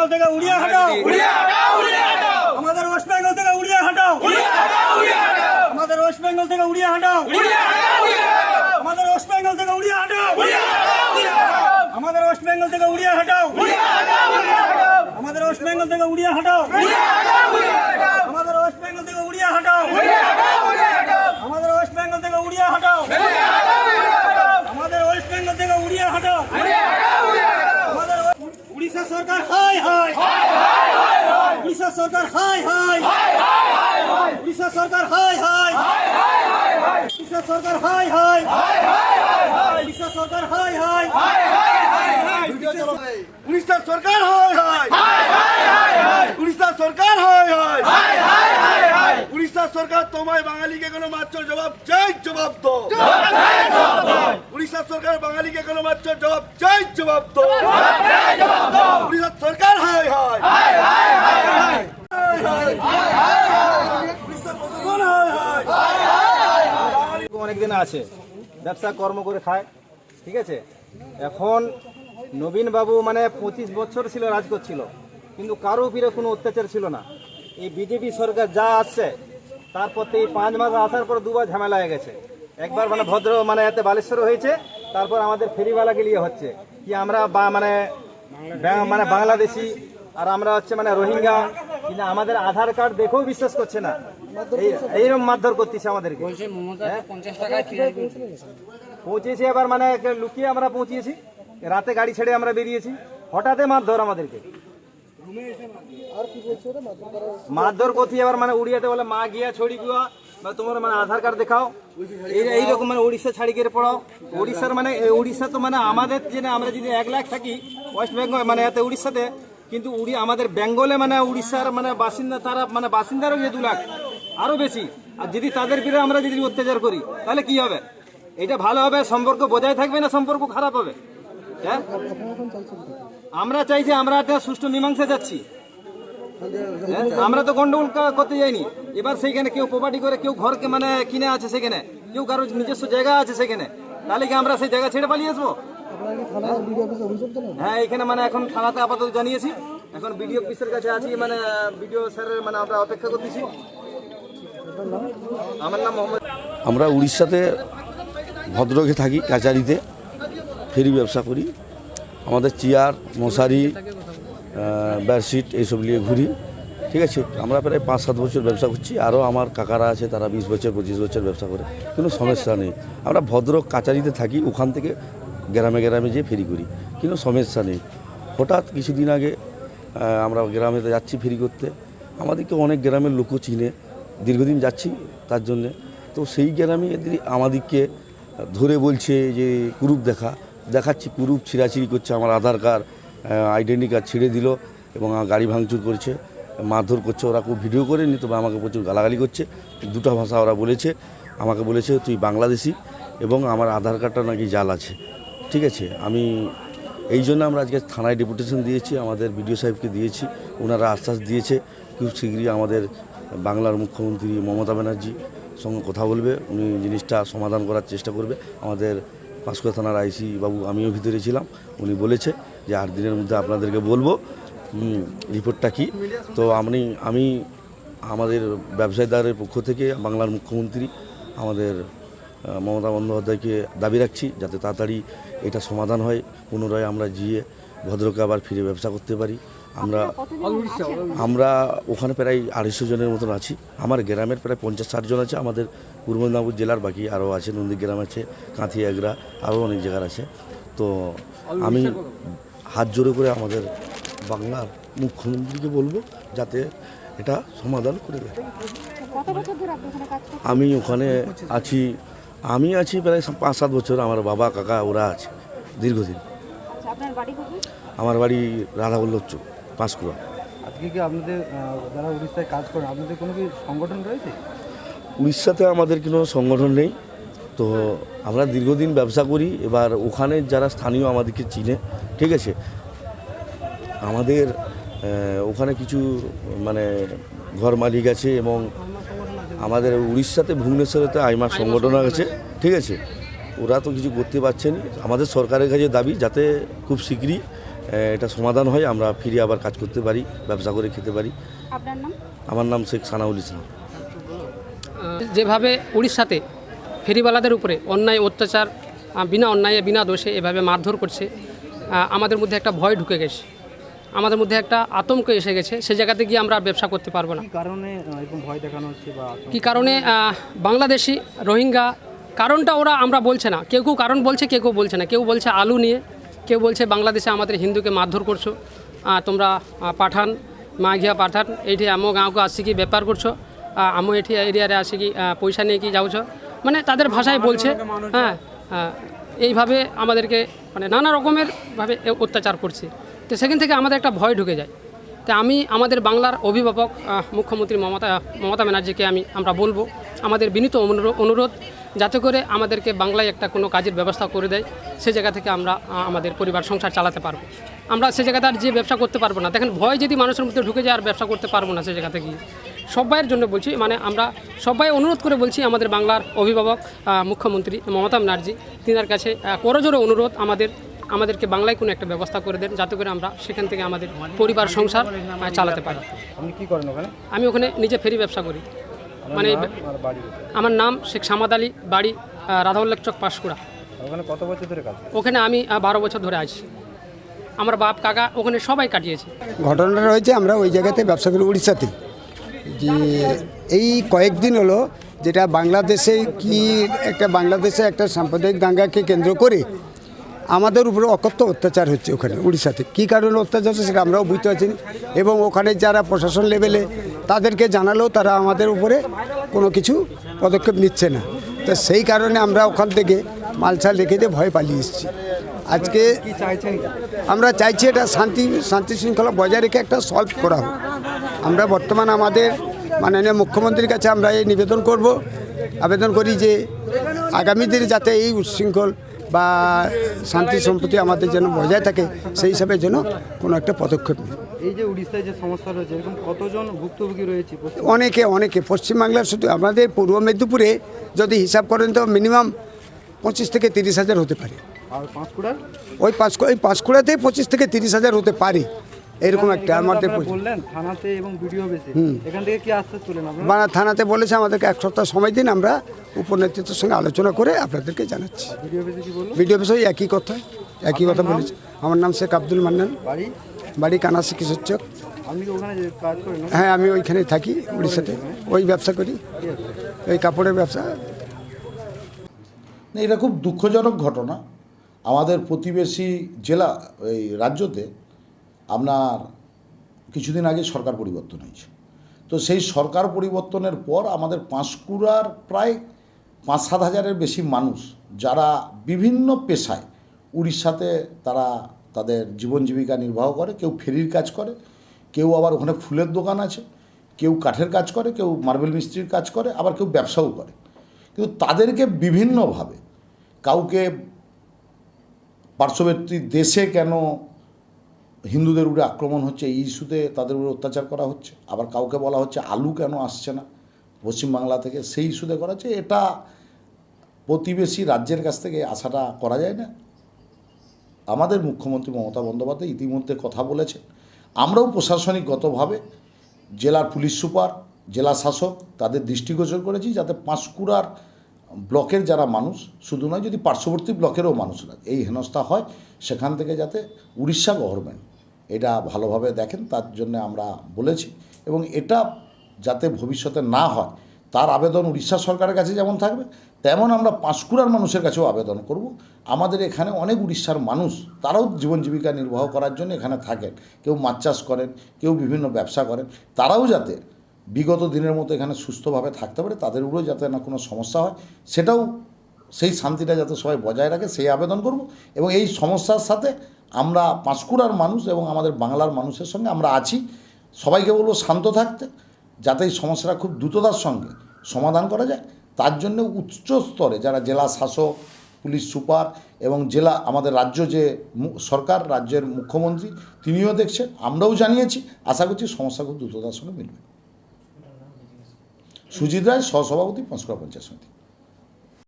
বেঙ্গল থেকে উড়িয়ে হাটাও আমাদের ওয়েস্ট বেঙ্গল থেকে উড়িয়ে হাটাও আমাদের ওয়েস্ট বেঙ্গল থেকে উড়িয়ে হাঁটাও আমাদের ওয়েস্ট বেঙ্গল থেকে উড়িয়ে হাঁটাও আমাদের ওয়েস্ট বেঙ্গল থেকে উড়িয়ে হাটাও আমাদের ওয়েস্ট বেঙ্গল থেকে উড়িয়ে হাটাও আমাদের ওয়েস্ট বেঙ্গল থেকে উড়িয়ে হাটাও আমাদের ওয়েস্ট বেঙ্গল থেকে উড়িয়ে হাটাও আমাদের ওয়েস্ট বেঙ্গল থেকে উড়িয়ে হাটাও আমাদের উড়িষ্যা সরকার হাই হাই উড়িষ্যা সরকার হাই হাই উড়িষ্যা সরকার হাই হাই উড়িষ্যা সরকার হাই হাই উড়িষ্যা সরকার হাই হাই উড়িষ্যা সরকার হয় হয় উড়িষ্যা সরকার হয় হয় উড়িষ্যা সরকার তোমায় বাঙালিকে কোনো মাত্র জবাব চাই জবাব তো উড়িষ্যা সরকার বাঙালিকে কোনো মাত্র জবাব চাই জবাব তো উড়িষ্যা সরকার হয় হয় উড়িষ্যা প্রশাসন হয় অনেকদিন আছে। ব্যবসা কর্ম করে খায়, ঠিক আছে? এখন নবীন বাবু মানে পঁচিশ বছর ছিল, রাজ করছিল। কিন্তু কারও উপরে কোনো অত্যাচার ছিল না। এই বিজেপি সরকার যা আসছে, তারপর এই পাঁচ মাস আসার পর দুবার ঝামেলা হয়ে গেছে। একবার মানে ভদ্র মানে এতে বালেশ্বর হয়েছে, তারপর আমাদের ফেরিওয়ালাকে নিয়ে হচ্ছে। কি আমরা বা মানে মানে বাংলাদেশি, আর আমরা হচ্ছে মানে রোহিঙ্গা কিন্তু আমাদের আধার কার্ড দেখেও বিশ্বাস করছে না। এই- এইরকম মারধর করতেছে আমাদেরকে। হ্যাঁ? পৌঁছেছি এবার মানে লুকিয়ে আমরা পৌঁছিয়েছি। রাতে গাড়ি ছেড়ে আমরা বেরিয়েছি। হঠাৎ মারধর আমাদেরকে। মারধর করছি এবার মানে উড়িয়াতে বলে মা গিয়া ছড়ি গুয়া বা তোমার মানে আধার কার্ড দেখাও। এই এইরকম মানে উড়িষ্যা ছাড়ি গিয়ে পড়াও। উড়িষ্যার মানে উড়িষ্যা তো মানে আমাদের যে আমরা যদি এক লাখ থাকি ওয়েস্ট বেঙ্গল মানে এতে উড়িষ্যাতে কিন্তু উড়ি আমাদের বেঙ্গলে মানে উড়িষ্যার মানে বাসিন্দা তারা মানে বাসিন্দারও যে দু লাখ আরও বেশি। আর যদি তাদের বিরুদ্ধে আমরা যদি অত্যাচার করি তাহলে কি হবে? এটা ভালো হবে সম্পর্ক বজায় থাকবে না সম্পর্ক খারাপ হবে? হ্যাঁ? আমরা চাই যে আমরা একটা সুষ্ঠু মীমাংসা যাচ্ছি। হ্যাঁ, আমরা তো গন্ডগোল করতে যাইনি। এবার সেইখানে কেউ প্রপার্টি করে কেউ ঘরকে মানে কিনে আছে সেখানে কেউ কারও নিজস্ব জায়গা আছে সেখানে তাহলে কি আমরা সেই জায়গা ছেড়ে পালিয়ে আসব? হ্যাঁ এখানে মানে এখন থানাতে আপাতত জানিয়েছি। এখন বিডিও অফিসের কাছে আছি মানে বিডিও স্যারের মানে আমরা অপেক্ষা করতেছি। আমার নাম মোহাম্মদ আমরা উড়িষ্যাতে ভদ্রকে থাকি কাচারিতে। ফেরি ব্যবসা করি। আমাদের চেয়ার মশারি বেডশিট এইসব নিয়ে ঘুরি। ঠিক আছে? আমরা প্রায় পাঁচ সাত বছর ব্যবসা করছি। আরও আমার কাকারা আছে তারা বিশ বছর পঁচিশ বছর ব্যবসা করে। কোনো সমস্যা নেই। আমরা ভদ্র কাচারিতে থাকি ওখান থেকে গ্রামে গ্রামে যেয়ে ফেরি করি। কিন্তু সমস্যা নেই। হঠাৎ কিছুদিন আগে আমরা গ্রামে যাচ্ছি ফেরি করতে। আমাদেরকে অনেক গ্রামের লোকও চিনে। দীর্ঘদিন যাচ্ছি তার জন্যে। তো সেই গ্রামে এদের আমাদেরকে ধরে বলছে যে, কুরুপ দেখা। দেখাচ্ছি, কুরুপ ছিঁড়াছিড়ি করছে। আমার আধার কার্ড আইডেন্টি কার্ড ছিঁড়ে দিল এবং গাড়ি ভাঙচুর করছে। মারধর করছে। ওরা খুব ভিডিও করে নি, তবে আমাকে প্রচুর গালাগালি করছে। দুটো ভাষা ওরা বলেছে। আমাকে বলেছে, তুই বাংলাদেশি এবং আমার আধার কার্ডটা নাকি জাল আছে। ঠিক আছে, আমি এই জন্য আমরা আজকে থানায় ডেপুটেশন দিয়েছি, আমাদের বিডিও সাহেবকে দিয়েছি, ওনারা আশ্বাস দিয়েছে, খুব শীঘ্রই আমাদের বাংলার মুখ্যমন্ত্রী মমতা ব্যানার্জি সঙ্গে কথা বলবে, উনি জিনিসটা সমাধান করার চেষ্টা করবে, আমাদের পাঁশকুড়া থানার আইসি বাবু, আমিও ভিতরে ছিলাম, উনি বলেছে যে আট দিনের মধ্যে আপনাদেরকে বলব রিপোর্টটা কি, তো আমি আমি আমাদের ব্যবসায়ীদারের পক্ষ থেকে বাংলার মুখ্যমন্ত্রী, আমাদের মমতা বন্দ্যোপাধ্যায়কে দাবি রাখছি যাতে তাড়াতাড়ি এটা সমাধান হয়। পুনরায় আমরা গিয়ে ভদ্রকে আবার ফিরে ব্যবসা করতে পারি। আমরা আমরা ওখানে প্রায় আড়াইশো জনের মতন আছি। আমার গ্রামের প্রায় পঞ্চাশ ষাট জন আছে। আমাদের পূর্ব মেদিনীপুর জেলার বাকি আরও আছে। নন্দীগ্রাম আছে কাঁথি এগরা আরও অনেক জায়গার আছে। তো আমি হাত জোরে করে আমাদের বাংলার মুখ্যমন্ত্রীকে বলব যাতে এটা সমাধান করে দেয়। আমি ওখানে আছি আমি আছি প্রায় পাঁচ সাত বছর আমার বাবা কাকা ওরা আছে দীর্ঘদিন। আচ্ছা বাড়ি কোথায়? আমার বাড়ি রাধাবল্লভ চোখ পাঁশকুড়া। আজকে কি আপনাদের যারা উড়িষ্যায় কাজ করেন আপনাদের কোনো কি সংগঠন রয়েছে? উড়িষ্যাতে আমাদের কোনো সংগঠন নেই। তো আমরা দীর্ঘদিন ব্যবসা করি এবার ওখানে যারা স্থানীয় আমাদেরকে চিনে ঠিক আছে? আমাদের ওখানে কিছু মানে ঘর মালিক আছে এবং আমাদের উড়িষ্যাতে ভুবনেশ্বরেতে আইমা সংগঠন আছে ঠিক আছে? ওরা তো কিছু করতে পারছে না। আমাদের সরকারের কাছে দাবি যাতে খুব শীঘ্রই এটা সমাধান হয় আমরা ফিরে আবার কাজ করতে পারি ব্যবসা করে খেতে পারি। আমার নাম শেখ সানাউল ইসলাম। যেভাবে উড়িষ্যাতে ফেরিওয়ালাদের উপরে অন্যায় অত্যাচার বিনা অন্যায় বিনা দোষে এভাবে মারধর করছে আমাদের মধ্যে একটা ভয় ঢুকে গেছে। আমাদের মধ্যে একটা আতঙ্ক এসে গেছে সে জায়গাতে গিয়ে আমরা ব্যবসা করতে পারব না। কি কারণে বাংলাদেশি রোহিঙ্গা কারণটা ওরা আমরা বলছে না। কেউ কেউ কারণ বলছে কেউ কেউ বলছে না। কেউ বলছে আলু নিয়ে কেউ বলছে বাংলাদেশে আমাদের হিন্দুকে মারধর করছ তোমরা পাঠান মা ঘিয়া পাঠান এইটি আমো গাঁকে আসিকি ব্যাপার করছ আমো এটি এরিয়ারে আসিকি পয়সা নিয়ে কি যাওছ? মানে তাদের ভাষায় বলছে হ্যাঁ এইভাবে আমাদেরকে মানে নানা রকমের ভাবে অত্যাচার করছে। তো সেখান থেকে আমাদের একটা ভয় ঢুকে যায়। তা আমি, আমাদের বাংলার অভিভাবক মুখ্যমন্ত্রী মমতা মমতা ব্যানার্জিকে আমি, আমরা বলব, আমাদের বিনীত অনুরো- অনুরোধ যাতে করে আমাদেরকে বাংলায় একটা কোনো কাজের ব্যবস্থা করে দেয়, সে জায়গা থেকে আমরা আমাদের পরিবার সংসার চালাতে পারব। আমরা সে জায়গাতে আর যে ব্যবসা করতে পারব না, দেখেন ভয় যদি মানুষের মধ্যে ঢুকে যায় আর ব্যবসা করতে পারব না সে জায়গা থেকে। সবাইয়ের জন্য বলছি মানে আমরা সবাই অনুরোধ করে বলছি আমাদের বাংলার অভিভাবক মুখ্যমন্ত্রী মমতা ব্যানার্জি, তিনার কাছে করজোরে অনুরোধ আমাদের আমাদেরকে বাংলায় কোনো একটা ব্যবস্থা করে দেন যাতে করে আমরা সেখান থেকে আমাদের পরিবার সংসার চালাতে পারি। কি করেন ওখানে? আমি ওখানে নিজে ফেরি ব্যবসা করি। মানে? আমার নাম শেখ সামাদ আলী বাড়ি রাধাউল্লেখ চক পাঁশকুড়া। ওখানে কত বছর ধরে কাজ ওখানে আমি বারো বছর ধরে আছি। আমার বাপ কাকা ওখানে সবাই কাটিয়েছে। ঘটনাটা রয়েছে আমরা ওই জায়গাতে ব্যবসা করি উড়িষ্যাতে। যে এই কয়েকদিন হলো যেটা বাংলাদেশে কি একটা বাংলাদেশে একটা সাম্প্রদায়িক দাঙ্গাকে কেন্দ্র করে আমাদের উপরে অকথ্য অত্যাচার হচ্ছে ওখানে উড়িষ্যাতে। কী কারণে অত্যাচার হচ্ছে সেটা আমরাও বুঝতে পারছি এবং ওখানে যারা প্রশাসন লেভেলে, তাদেরকে জানালেও তারা আমাদের উপরে কোনো কিছু পদক্ষেপ নিচ্ছে না। তো সেই কারণে আমরা ওখান থেকে মালছাল রেখে দিয়ে ভয় পালিয়ে এসেছি। আজকে? আমরা চাইছি এটা শান্তি শান্তি শৃঙ্খলা বজায় রেখে একটা সলভ করা হোক। আমরা বর্তমান আমাদের মাননীয় মুখ্যমন্ত্রীর কাছে আমরা এই নিবেদন করব। আবেদন করি যে আগামী দিনে যাতে এই উচ্ছৃঙ্খল বা শান্তি সম্প্রতি আমাদের যেন বজায় থাকে সেই হিসাবে যেন কোনো একটা পদক্ষেপ নেই। এই যে উড়িষ্যায় যে সমস্যা রয়েছে এরকম কতজন ভুক্তভোগী রয়েছে? অনেকে অনেকে। পশ্চিমবাংলার শুধু আমাদের পূর্ব মেদিনীপুরে যদি হিসাব করেন তো মিনিমাম পঁচিশ থেকে তিরিশ হাজার হতে পারে। আর পাঁশকুড়ার? ওই পাঁচ ওই পাঁচকুড়াতেই পঁচিশ থেকে তিরিশ হাজার হতে পারে। এরকম একটা আমাদের বললেন থানাতে এবং ভিডিও বেসে। এখান থেকে কি আশ্বাস আপনারা? বানা থানাতে বলেছে আমাদেরকে এক সপ্তাহ সময় দিন আমরা উপনেতৃত্বের সঙ্গে আলোচনা করে আপনাদেরকে জানাচ্ছি। ভিডিও বেসে কি বলল? ভিডিও বিষয়ে একই কথা একই কথা বলেছে। আমার নাম শেখ আব্দুল মান্নান। বাড়ি? বাড়ি কানাসি কিশোর চক আপনি ওখানে কাজ করেন? না? হ্যাঁ আমি ওইখানে থাকি উড়িষ্যাতে। ওই ব্যবসা করি। ওই কাপড়ের ব্যবসা। এটা খুব দুঃখজনক ঘটনা। আমাদের প্রতিবেশী জেলা এই রাজ্যতে আপনার কিছুদিন আগে সরকার পরিবর্তন হয়েছে। তো সেই সরকার পরিবর্তনের পর আমাদের পাঁশকুড়ার প্রায় পাঁচ সাত হাজারের বেশি মানুষ যারা বিভিন্ন পেশায় উড়িষ্যাতে তারা তাদের জীবন জীবিকা নির্বাহ করে, কেউ ফেরির কাজ করে, কেউ আবার ওখানে ফুলের দোকান আছে, কেউ কাঠের কাজ করে, কেউ মার্বেল মিস্ত্রির কাজ করে, আবার কেউ ব্যবসাও করে। কিন্তু তাদেরকে বিভিন্নভাবে কাউকে পার্শ্ববর্তী দেশে কেন হিন্দুদের উপরে আক্রমণ হচ্ছে, এই ইস্যুতে তাদের উপরে অত্যাচার করা হচ্ছে। আবার কাউকে বলা হচ্ছে আলু কেন আসছে না? পশ্চিমবাংলা থেকে সেই ইস্যুতে করা হচ্ছে, এটা প্রতিবেশী রাজ্যের কাছ থেকে আশাটা করা যায় না। আমাদের মুখ্যমন্ত্রী মমতা বন্দ্যোপাধ্যায় ইতিমধ্যে কথা বলেছেন। আমরাও প্রশাসনিকগতভাবে জেলার পুলিশ সুপার, জেলা শাসক তাদের দৃষ্টিগোচর করেছি যাতে পাঁশকুড়ার ব্লকের যারা মানুষ, শুধু নয় যদি পার্শ্ববর্তী ব্লকেরও মানুষরা এই হেনস্থা হয়, সেখান থেকে যাতে উড়িষ্যা গভর্নমেন্ট এটা ভালোভাবে দেখেন, তার জন্য আমরা বলেছি। এবং এটা যাতে ভবিষ্যতে না হয়, তার আবেদন উড়িষ্যা সরকারের কাছে যেমন থাকবে, তেমন আমরা পাঁশকুড়ার মানুষের কাছেও আবেদন করব। আমাদের এখানে অনেক উড়িষ্যার মানুষ, তারাও জীবন জীবিকা নির্বাহ করার জন্য এখানে থাকেন। কেউ মাছ চাষ করেন, কেউ বিভিন্ন ব্যবসা করেন। তারাও যাতে বিগত দিনের মতো এখানে সুস্থভাবে থাকতে পারে তাদের উপরেও যাতে না কোনো সমস্যা হয়, সেটাও সেই শান্তিটা যাতে সবাই বজায় রাখে, সেই আবেদন করব। এবং এই সমস্যার সাথে আমরা পাঁশকুড়ার মানুষ এবং আমাদের বাংলার মানুষের সঙ্গে আমরা আছি। সবাইকে বলব শান্ত থাকতে, যাতে এই সমস্যাটা খুব দ্রুততার সঙ্গে সমাধান করা যায়। তার জন্য উচ্চ স্তরে যারা জেলা শাসক, পুলিশ সুপার এবং জেলা আমাদের রাজ্য যে সরকার, রাজ্যের মুখ্যমন্ত্রী, তিনিও দেখছেন, আমরাও জানিয়েছি। আশা করছি সমস্যা খুব দ্রুততার সঙ্গে মিলবে। সুজিত রায়, সহসভাপতি, পাঁশকুড়া পঞ্চায়েত সমিতি।